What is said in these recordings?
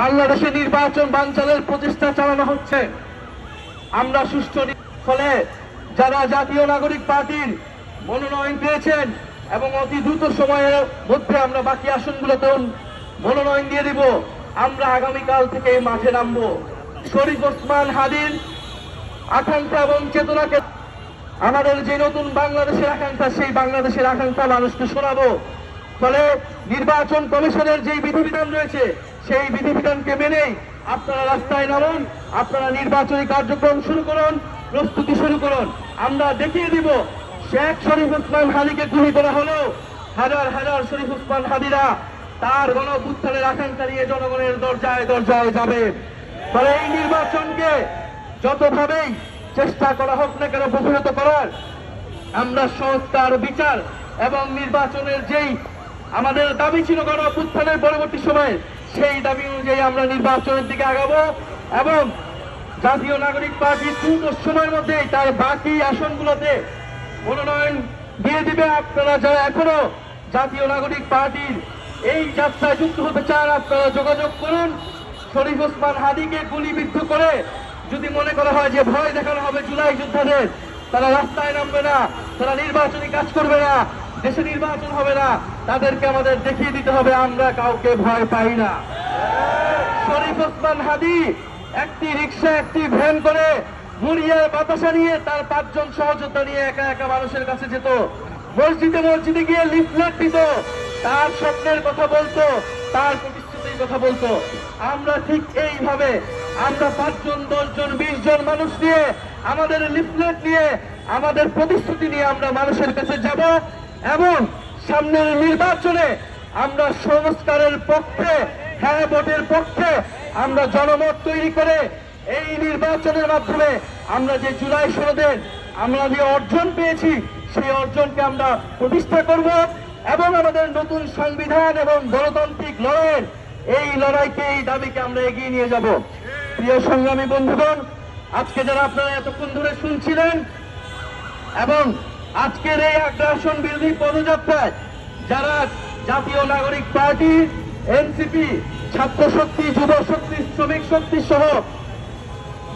বাংলাদেশে নির্বাচন বাঞ্চালের প্রচেষ্টা চালানো হচ্ছে। আমরা সুষ্ঠু ফলে যারা জাতীয় নাগরিক পার্টির মনোনয়ন পেয়েছেন এবং অতি দ্রুত সময়ের মধ্যে আমরা বাকি আসনগুলোতেও মনোনয়ন দিয়ে দিব, আমরা আগামীকাল থেকে মাঠে নামবো। শরীফ ওসমান হাদির আকাঙ্ক্ষা এবং চেতনাকে আমাদের যে নতুন বাংলাদেশের আকাঙ্ক্ষা, সেই বাংলাদেশের আকাঙ্ক্ষা মানুষকে শোনাবো। ফলে নির্বাচন কমিশনের যেই বিধিবিধান রয়েছে সেই বিধিবিধানকে মেনেই আপনারা রাস্তায় নামুন, আপনারা নির্বাচনী কার্যক্রম শুরু করুন, প্রস্তুতি শুরু করুন। আমরা দেখিয়ে দিব, শেখ শরীফ ওসমান হাদিকে গুলি করা হলো। হাজার হাজার শরীফ ওসমান হাদিরা তার গণ উত্থানের আকাঙ্ক্ষা নিয়ে জনগণের দরজায় দরজায় যাবে। ফলে এই নির্বাচনকে যতভাবেই চেষ্টা করা হোক না কেন প্রতিহত করার, আমরা সংস্কার, বিচার এবং নির্বাচনের যেই আমাদের দাবি ছিল গণ পরবর্তী সময়ে সেই দাবি অনুযায়ী আমরা নির্বাচনের দিকে আগাবো এবং জাতীয় নাগরিক পার্টি দ্রুত সময়ের মধ্যেই তার বাকি আসনগুলোতে মনোনয়ন দিয়ে দিবে। আপনারা যারা এখনও জাতীয় নাগরিক পার্টির এই যাত্রায় যুক্ত হতে চান, আপনারা যোগাযোগ করুন। শরীফ ওসমান হাদিকে গুলিবিদ্ধ করে যদি মনে করা হয় যে ভয় দেখানো হবে জুলাই যোদ্ধাদের, তারা রাস্তায় নামবে না, তারা নির্বাচনী কাজ করবে না। দেশে নির্বাচন হবে না, তাদেরকে আমাদের দেখিয়ে দিতে হবে, আমরা কাউকে ভয় পাই না। শরীফ ওসমান হাদি একটি রিক্সা একটি ভ্যান করে মুড়িয়ার বাতাসা নিয়ে তার পাঁচজন সহযোদ্ধা নিয়ে একা একা মানুষের কাছে যেত। মসজিদে মসজিদে গিয়ে লিফলেট দিত তার স্বপ্নের কথা বলতো, তার প্রতিশ্রুতির কথা বলতো। আমরা ঠিক এইভাবে, আমরা পাঁচজন, দশজন বিশ জন মানুষ নিয়ে, আমাদের লিফলেট নিয়ে আমাদের প্রতিশ্রুতি নিয়ে আমরা মানুষের কাছে যাব। এবং সামনের নির্বাচনে আমরা সংস্কারের পক্ষে হ্যাঁ ভোটের পক্ষে আমরা জনমত তৈরি করে এই নির্বাচনের মাধ্যমে আমরা যে জুলাই সনদের আমরা যে অর্জন পেয়েছি, সেই অর্জনকে আমরা প্রতিষ্ঠা করব এবং আমাদের নতুন সংবিধান এবং গণতান্ত্রিক লড়াইয়ের এই লড়াইকে, এই দাবিকে আমরা এগিয়ে নিয়ে যাব। প্রিয় সংগ্রামী বন্ধুগণ, আজকে যারা আপনারা এতক্ষণ ধরে শুনছিলেন এবং আজকের এই আগ্রাসন বিরোধী পদযাত্রায় যারা জাতীয় নাগরিক পার্টি, এনসিপি, ছাত্র শক্তি, যুব শক্তি, শ্রমিক শক্তি সহ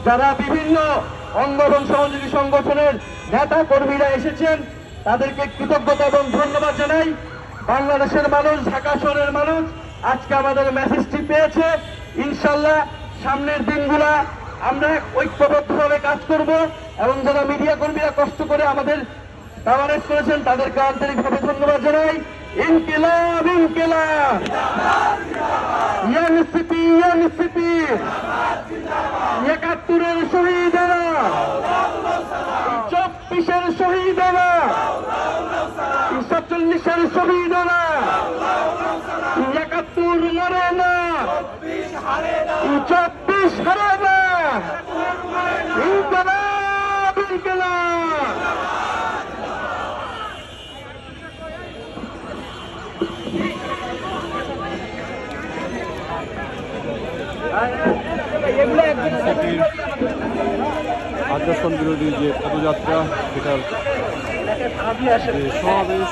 যারা বিভিন্ন অঙ্গ সহযোগী সংগঠনের নেতা কর্মীরা এসেছেন, তাদেরকে কৃতজ্ঞতা এবং ধন্যবাদ জানাই। বাংলাদেশের মানুষ, ঢাকা শহরের মানুষ, আজকে আমাদের মেসেজটি পেয়েছে। ইনশাল্লাহ সামনের দিনগুলা আমরা ঐক্যবদ্ধভাবে কাজ করব এবং যারা মিডিয়া কর্মীরা কষ্ট করে আমাদের কাভারেজ করেছেন, তাদেরকে আন্তরিকভাবে ধন্যবাদ জানাই। ইনকিলাব ইনকিলাব। একাত্তরের শহীদেরা। চব্বিশের শহীদেরা। সাতচল্লিশের শহীদেরা। একাত্তর মরে না। চব্বিশ হারে না। ইনকলাব ইনকলাব। আগ্রাসন বিরোধী যে পদযাত্রা, সেটার সমাবেশ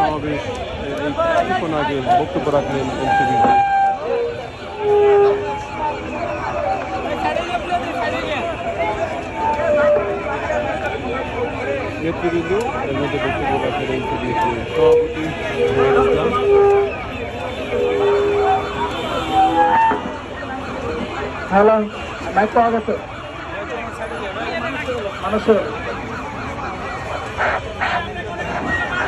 সমাবেশ বক্তব্য রাখলেন এনসিবি নেতৃবৃন্দ, এর মধ্যে বক্তব্য রাখলেন এনসিবি সভাপতি হ্যালো মাইক পাওয়া গেছে?